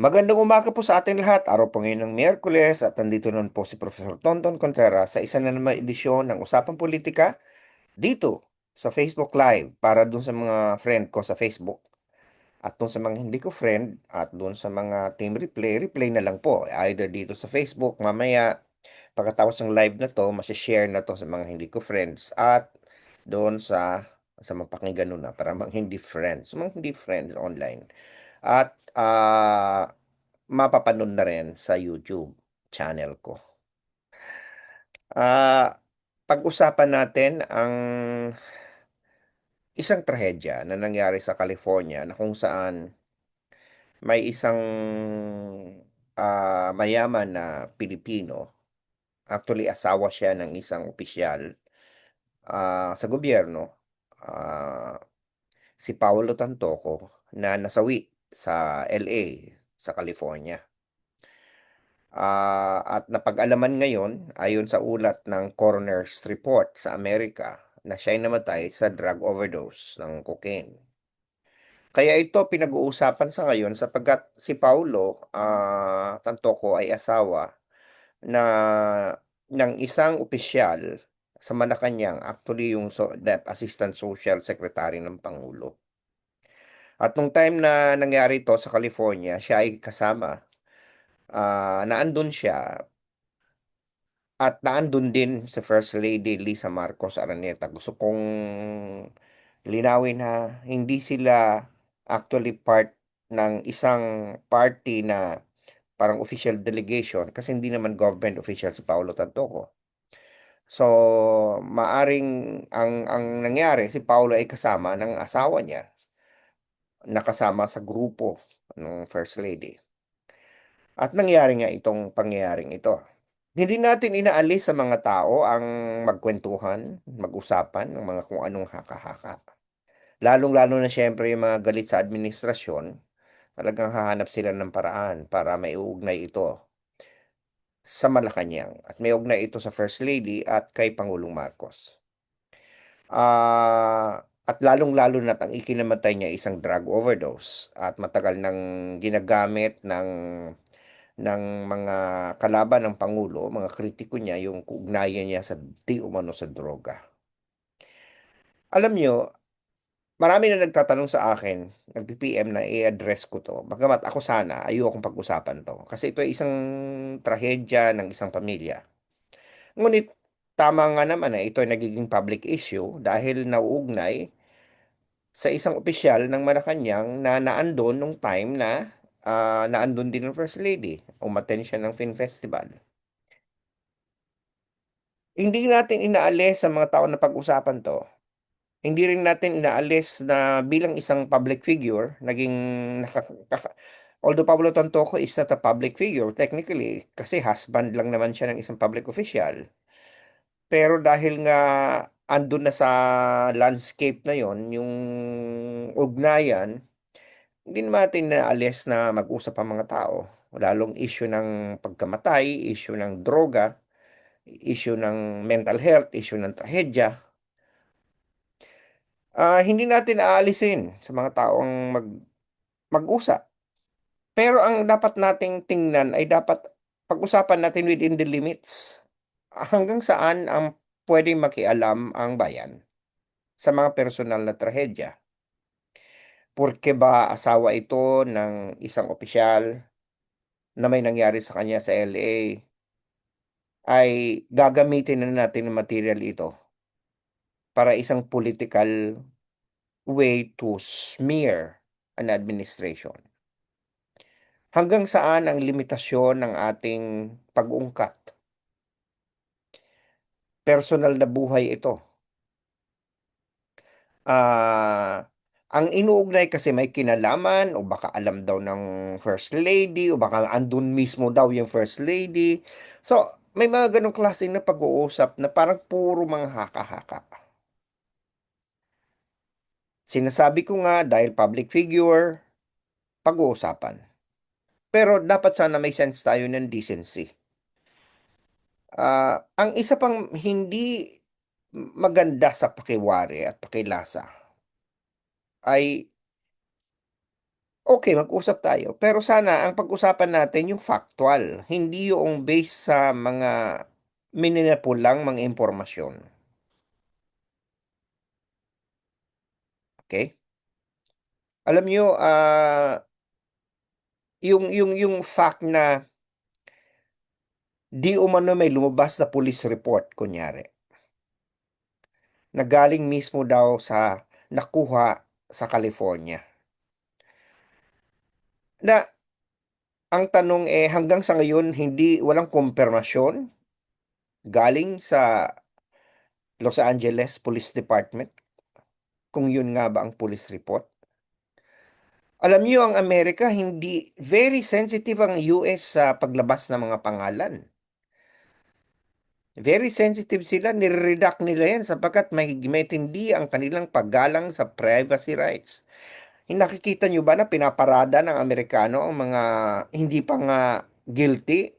Magandang umaga po sa ating lahat. Araw po ngayon ng Miyerkules at nandito naman po si Professor Tonton Contreras sa isa na naman edisyon ng Usapang Politika dito sa Facebook Live para dun sa mga friend ko sa Facebook at dun sa mga hindi ko friend at dun sa mga team replay, replay na lang po. Either dito sa Facebook, mamaya pagkatapos ng live na to, masishare na to sa mga hindi ko friends at doon sa sa mapakinggan nun na para mga hindi friends, mga hindi friends online. At ah mapapanood na rin sa YouTube channel ko. Ah, pag-usapan natin ang isang trahedya na nangyari sa California na kung saan may isang ah, mayaman na Pilipino, actually asawa siya ng isang opisyal ah, sa gobyerno, ah, si Paulo Tantoco na nasawi sa LA, sa California. Ah, at napag-alaman ngayon ayon sa ulat ng coroner's report sa Amerika na siya'y namatay sa drug overdose ng cocaine. Kaya ito pinag-uusapan sa ngayon sapagkat si Paulo ah, Tantoco ay asawa na ng isang opisyal sa Malacanang, actually yung so, Assistant Social Secretary ng Pangulo. At nung time na nangyari ito sa California, siya ay kasama ah, naandun siya at naandun din si First Lady Lisa Marcos Araneta. Gusto kong linawin na hindi sila actually part ng isang party na parang official delegation kasi hindi naman government official si Paulo Tantoco. So, maaring ang ang nangyari si Paulo ay kasama ng asawa niya nakasama sa grupo ng First Lady. At nangyari nga itong pangyayaring ito. Hindi natin inaalis sa mga tao ang magkwentuhan, mag-usapan ng mga kung anong haka-haka. Lalong-lalo na siyempre yung mga galit sa administrasyon, talagang hahanap sila ng paraan para maiugnay ito sa Malacanang at may ugnay ito sa First Lady at kay Pangulong Marcos. Ah, at lalong-lalo na't ang ikinamatay niya isang drug overdose at matagal nang ginagamit ng ng mga kalaban ng Pangulo, mga kritiko niya, yung ugnayan niya sa di umano sa droga. Alam niyo, marami na nagtatanong sa akin, nagpi-PM na i-address ko 'to, bagamat ako sana ayokong pag-usapan 'to, kasi ito ay isang trahedya ng isang pamilya. Ngunit tama nga naman na ito ay nagiging public issue dahil nauugnay sa isang opisyal ng Malacanang na naandon nung time na ah, naandun din ang First Lady, umattend siya ng film festival. Hindi natin inaalis sa mga tao na pag-usapan 'to. Hindi rin natin inaalis na bilang isang public figure, naging naka kaka although Paulo Tantoco is not a public figure technically, kasi husband lang naman siya ng isang public official. Pero dahil nga andun na sa landscape na yon yung ugnayan, hindi natin inaalis na mag-usap ang mga tao. Lalong issue ng pagkamatay, issue ng droga, issue ng mental health, issue ng trahedya. Ah, hindi natin aalisin sa mga taong mag mag-usap. Pero ang dapat nating tingnan ay dapat pag-usapan natin within the limits. Hanggang saan ang pwedeng makialam ang bayan sa mga personal na trahedya. Porke ba asawa ito ng isang opisyal na may nangyari sa kanya sa LA, ay gagamitin na natin ang material ito para isang political way to smear an administration. Hanggang saan ang limitasyon ng ating pag-ungkat? Personal na buhay ito. Ah, ang inuugnay kasi may kinalaman o baka alam daw ng First Lady o baka andun mismo daw yung First Lady. So, may mga ganong klase na pag-uusap na parang puro mga haka-haka. Sinasabi ko nga dahil public figure, pag-uusapan. Pero dapat sana may sense tayo ng decency. Ah, ang isa pang hindi maganda sa pakiwari at pakilasa ay Okey, mag-usap tayo. Pero sana ang pag-usapan natin yung factual, hindi yoong base sa mga mininipulang mga impormasyon. Okey? Alam niyo, ah yung yung yung fact na di umano may lumabas na police report kunyari na galing mismo daw sa nakuha sa California. Na ang tanong, eh, hanggang sa ngayon hindi walang kumpirmasyon galing sa Los Angeles Police Department kung yun nga ba ang police report. Alam niyo ang Amerika hindi very sensitive ang US sa paglabas ng mga pangalan. Very sensitive sila, nire-redact nila yan sapagkat may matindi ang kanilang paggalang sa privacy rights. Nakikita niyo ba na pinaparada ng Amerikano ang mga hindi pa nga guilty?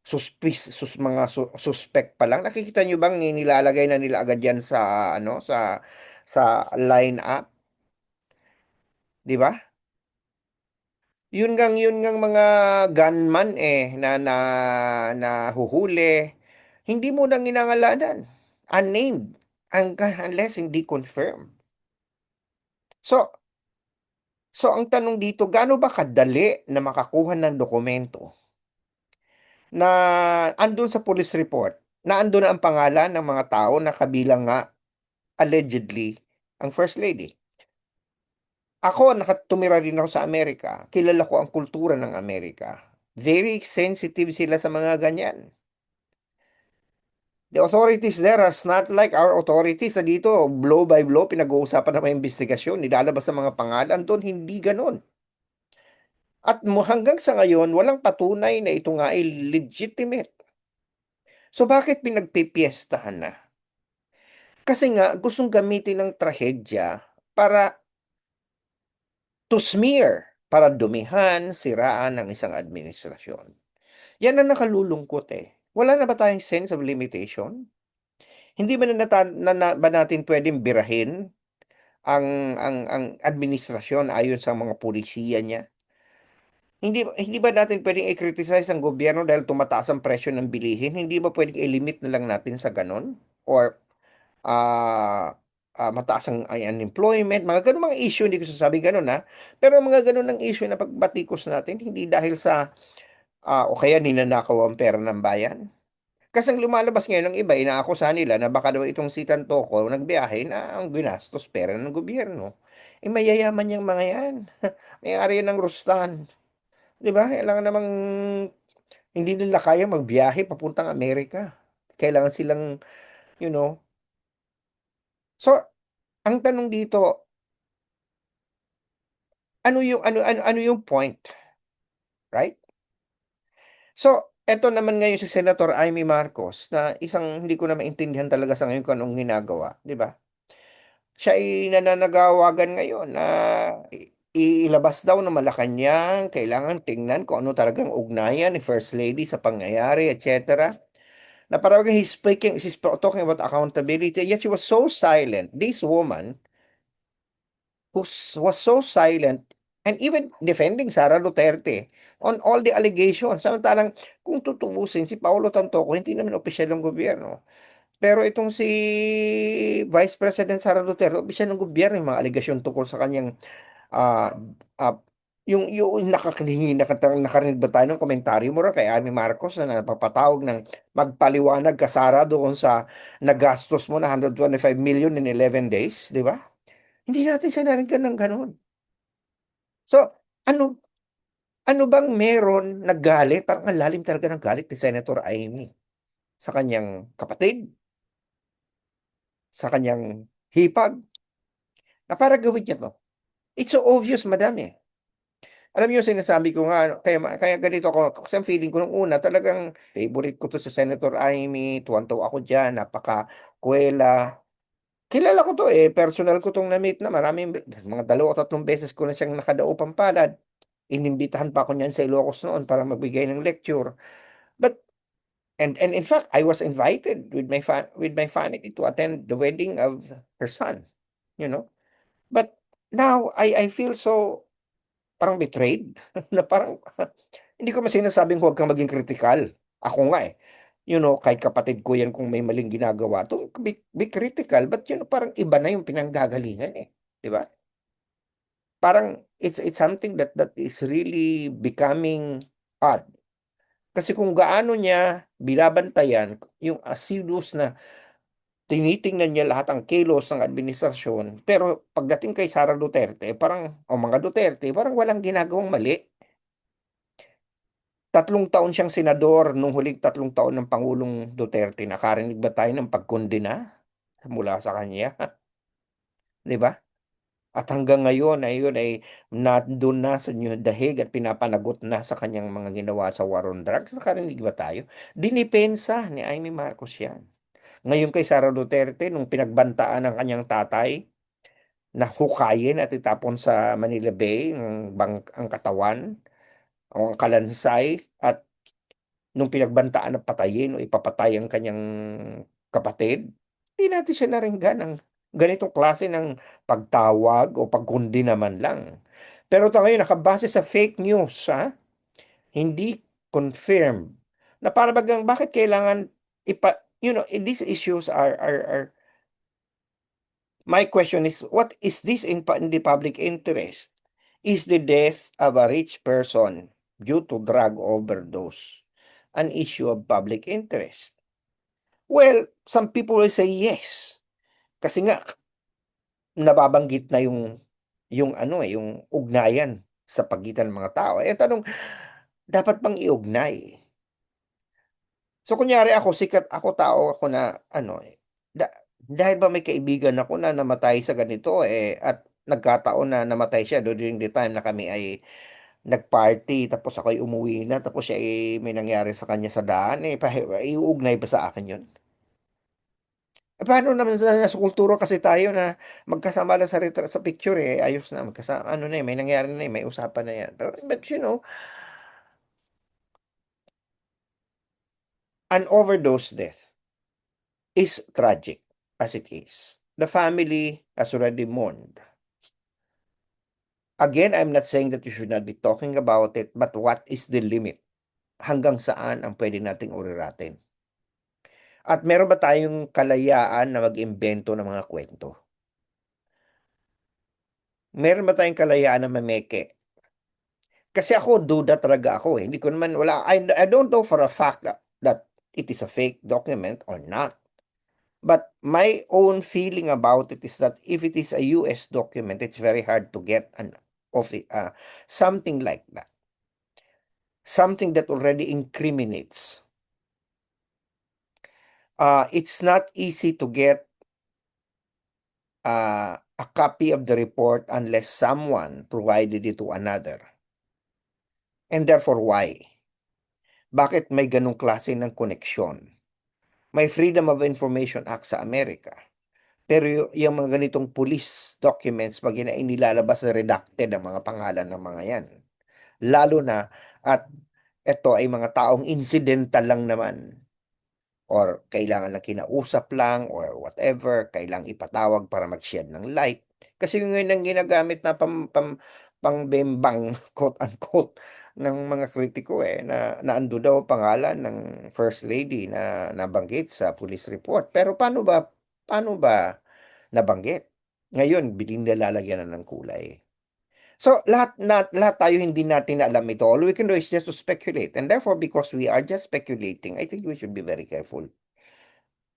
Suspis sus mga su suspect pa lang. Nakikita niyo bang nilalagay na nila agad yan sa ano, sa sa line-up? 'Di ba? Yun ngang yun ngang mga gunman, eh, na na nahuhuli, hindi mo na nginangalanan, unnamed, unless hindi confirm. So so ang tanong dito, gaano ba kadali na makakuha ng dokumento na andun sa police report, na andun na ang pangalan ng mga tao na kabilang nga, allegedly, ang first lady? Ako naka tumira rin ako sa Amerika, kilala ko ang kultura ng Amerika. Very sensitive sila sa mga ganyan. The authorities there is not like our authorities na dito, blow by blow pinag-uusapan ng mga investigasyon, nilalabas ang mga pangalan dun, hindi gano'n. At hanggang sa ngayon walang patunay na ito nga ay legitimate. So bakit pinagpipiyestahan na? Kasi nga gustong gamitin ang trahedya para to smear, para dumihan, siraan ang isang administrasyon. Yan ang nakalulungkot, eh. Wala na ba tayong sense of limitation? Hindi ba na nata na na ba natin puwedeng birahin ang ang ang administrasyon ayon sa mga pulisiya niya? Hindi hindi ba natin puwedeng i-criticize ang gobyerno dahil tumataas ang presyo ng bilihin? Hindi ba puwedeng i-limit na lang natin sa gano'n? Or, ah, ah, mataas ang unemployment, mga gano'ng mga issue, hindi ko sinasabing gano'n, ah. Pero mga gano'n ang issue na pagbatikos natin hindi dahil sa, ah, o kaya ninanakaw ang pera ng bayan. Kasi ang lumalabas ngayon ng iba, inaakusahan nila na baka daw itong si Tantoco nagbiyahe na ang ginastos pera ng gobyerno. Eh, mayayaman yang mga yan, may-ari ng Rustan. 'Di ba, kailangan namang hindi nila kayang magbiyahe papuntang Amerika. Kailangan silang, you know So, ang tanong dito ano yung ano ano ano yung point? Right? So, eto naman ngayon si Senator Amy Marcos na isang hindi ko na maintindihan talaga sa ngayon kung anong ginagawa, 'di ba? Siya ay nananagawagan ngayon na i ilabas daw ng Malacanang, kailangan tingnan kung ano talagang ugnayan ni First Lady sa pangyayari, et cetera. Na parang he's speaking he's talking about accountability, yet she was so silent. This woman who's was so silent and even defending Sara Duterte on all the allegations. Samantalang kung tutuusin si Paulo Tantoco hindi naman opisyal ng gobyerno. Pero itong si Vice President Sara Duterte, opisyal ng gobyerno yung mga alegasyon tungkol sa kanyang, ah, ah, yung yung nakakahingi naka nakarinig ba tayo ng komentaryo mula kay Amy Marcos na nagpapatawag ng magpaliwanag ka Sara doon sa nagastos mo na 125 million in 11 days, 'di ba? Hindi natin siya narinig ng gano'n. So, ano ano bang meron na galit, parang ang lalim talaga ng galit ni Senator Amy sa kanyang kapatid? Sa kanyang hipag? Na para gawin niya 'to. It's so obvious madam, eh. Alam niyo sinasabi ko nga kaya kaya ganito ako kasi ang feeling ko nung una talagang favorite ko 'to si Senator Amy, tuwang-tuwa ako diyan, napakakuwela. Kilala ko 'to, eh, personal ko 'tong na-meet na maraming mga dalawa o tatlong beses ko na siyang nakadaupang palad. Inimbitahan pa ako niyan sa Ilocos noon para magbigay ng lecture. But and and in fact, I was invited with my with my family to attend the wedding of her son, you know? But now I I feel so Parang betrayed na parang hindi ko naman sinasabing huwag kang maging kritikal, ako nga, eh. You know, kahit kapatid ko 'yan kung may maling ginagawa 'to, be be critical but you know, parang iba na yung pinanggagalingan, eh, 'di ba? Parang it's it's something that that is really becoming odd. Kasi kung gaano niya binabantayan yung assiduous na tinitingnan niya lahat ng kilos ng administrasyon, pero pagdating kay Sara Duterte parang o mga Duterte parang walang ginagawang mali. Tatlong taon siyang senador nung huling tatlong taon ng Pangulong Duterte, nakarinig ba tayo ng pagkondena mula sa kanya? 'Di ba? At hanggang ngayon ay yun ay nandun na sa new dahig at pinapanagot na sa kanyang mga ginawa sa war on drugs, nakarinig ba tayo? Dinipensa ni Amy Marcos 'yan. Ngayon kay Sara Duterte nung pinagbantaan ng kanyang tatay na hukayin at itapon sa Manila Bay ang bang ang katawan ang kalansay at nung pinagbantaan na patayin o ipapatay ang kanyang kapatid, hindi natin siya naringgan ng ganitong klase ng pagtawag o pagkondena man lang. Pero ito ngayon nakabase sa fake news, ha? Hindi confirmed na para bagang bakit kailangan ipa you know, these issues are are are My question is, what is this in in the public interest? Is the death of a rich person due to drug overdose an issue of public interest? Well, some people will say yes. Kasi nga nababanggit na yung yung ano, eh, yung ugnayan sa pagitan ng mga tao. Eh, tanong, dapat bang iugnay? So kunyari ako sikat ako tao ako na ano, eh, da dahil ba may kaibigan ako na namatay sa ganito, eh, at nagkataon na namatay siya during the time na kami ay nag-party tapos ako'y umuwi na tapos siya ay may nangyari sa kanya sa daan, eh, pahi iuugnay ba sa akin yun? Eh, paano naman sa nasa kultura kasi tayo na magkasama lang sa retra sa picture, eh, ayos na magkasa ano na, eh, may nangyari na, eh, may usapan na 'yan. Pero but you know An overdose death is tragic as it is. The family has already mourned. Again, I'm not saying that you should not be talking about it, but what is the limit? Hanggang saan ang pwede nating uriratin? At meron ba tayong kalayaan na mag-imbento ng mga kwento? Meron ba tayong kalayaan na mameke? Kasi ako duda talaga ako, eh, hindi ko naman wala I I don't know for a fact that that it is a fake document or not. But my own feeling about it is that if it is a US document, it's very hard to get an of uh, something like that. Something that already incriminates. Uh, it's not easy to get uh, a copy of the report unless someone provided it to another. And therefore, why? Bakit may ganong klase ng koneksyon? May Freedom of Information Act sa Amerika. Pero yung mga ganitong police documents, pag inilalabas na redacted ang mga pangalan ng mga yan. Lalo na at ito ay mga taong incidental lang naman or kailangan lang kinausap lang or whatever, kailangang ipatawag para mag-shed ng light. Kasi yung ngayon ang ginagamit na pam, pam, pangbembang quote unquote ng mga kritiko, eh, na naando daw ang pangalan ng first lady na nabanggit sa police report. Pero paano ba paano ba nabanggit? Ngayon binilalagyan na ng kulay. So lahat na lahat tayo hindi natin alam ito. All we can do is just to speculate and therefore because we are just speculating, I think we should be very careful.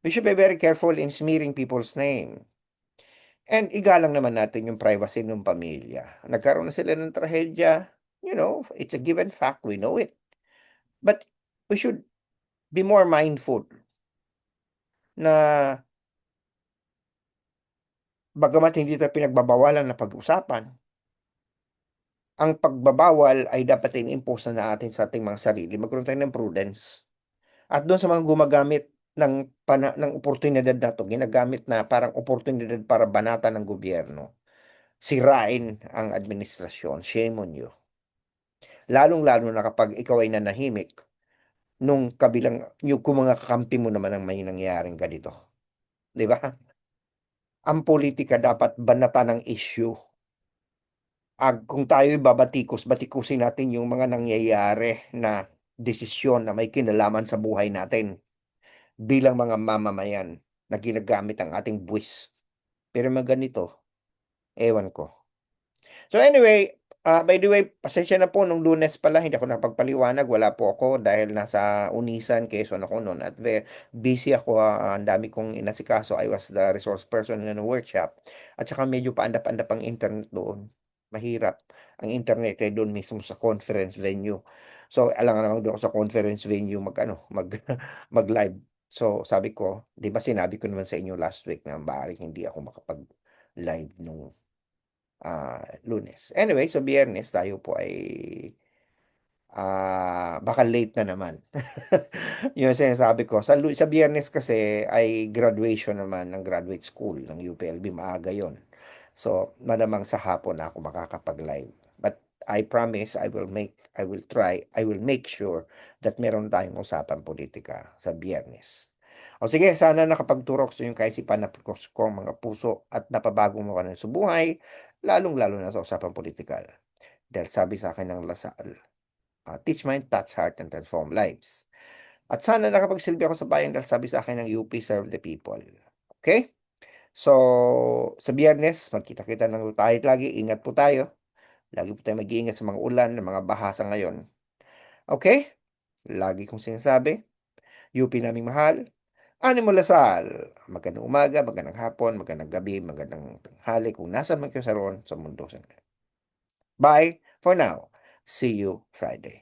We should be very careful in smearing people's name. And igalang naman natin yung privacy ng pamilya. Nagkaroon na sila ng trahedya, you know, it's a given fact, we know it. But we should be more mindful na bagamat hindi ito pinagbabawalan na pag-usapan, ang pagbabawal ay dapat in-impose na natin sa ating mga sarili. Magkaroon tayo ng prudence. At doon sa mga gumagamit ng pana ng oportunidad na 'to, ginagamit na parang oportunidad para banatan ng gobyerno, sirain ang administrasyon, shame on you. Lalong-lalo na kapag ikaw ay nanahimik, nung kabilang yung kung mga kakampi mo naman ang may nangyaring ganito. 'Di ba? Ang politika dapat banatan ng issue. Ah, kung tayo'y babatikos-batikusin natin yung mga nangyayari na desisyon na may kinalaman sa buhay natin, bilang mga mamamayan na ginagamit ang ating buwis. Pero mga ganito, ewan ko. So anyway, ah, by the way, pasensya na po nung Lunes pala hindi ako nakapagpaliwanag, wala po ako dahil nasa Unisan, Quezon ako no'n at ve busy ako, ah, ang dami kong inasikaso. I was the resource person in a workshop at saka medyo paandap-andap ang internet doon. Mahirap ang internet, eh, do'n mismo sa conference venue. So, alangan namang do'n ako sa conference venue mag-ano, mag mag-live. So, sabi ko, 'di ba sinabi ko naman sa inyo last week na maaaring hindi ako makapag-live nung, ah, Lunes. Anyway, sa Biyernes tayo po ay ah, baka late na naman. Yun ang sinasabi ko. Sa sa Biyernes kasi ay graduation naman ng graduate school ng UPLB, maaga yun. So, malamang sa hapon na ako makakapag-live. But I promise I will make I will try, I will make sure that meron tayong usapang pulitika sa Biyernes. O sige, sana nakapagturok sa iyong kaisipan na kong mga puso at napabago mo ka sa buhay, lalong-lalo na sa usapang pulitikal. Dahil sabi sa akin ng Lasal, ah, "Teach mind, touch heart, and transform lives." At sana nakapagsilbi ako sa bayan dahil sabi sa akin ng UP, serve the people. Okey? So, sa Biyernes magkita-kita po tayo lagi, ingat po tayo. Lagi po tayong mag-iingat sa mga ulan, ng mga baha sa ngayon. Okey? Lagi kong sinasabi, UP naming mahal, Animo Lasal. Magandang umaga, magandang hapon, magandang gabi, magandang tanghali kung nasaan man kayo sa roon sa mundo. Bye for now. See you Friday.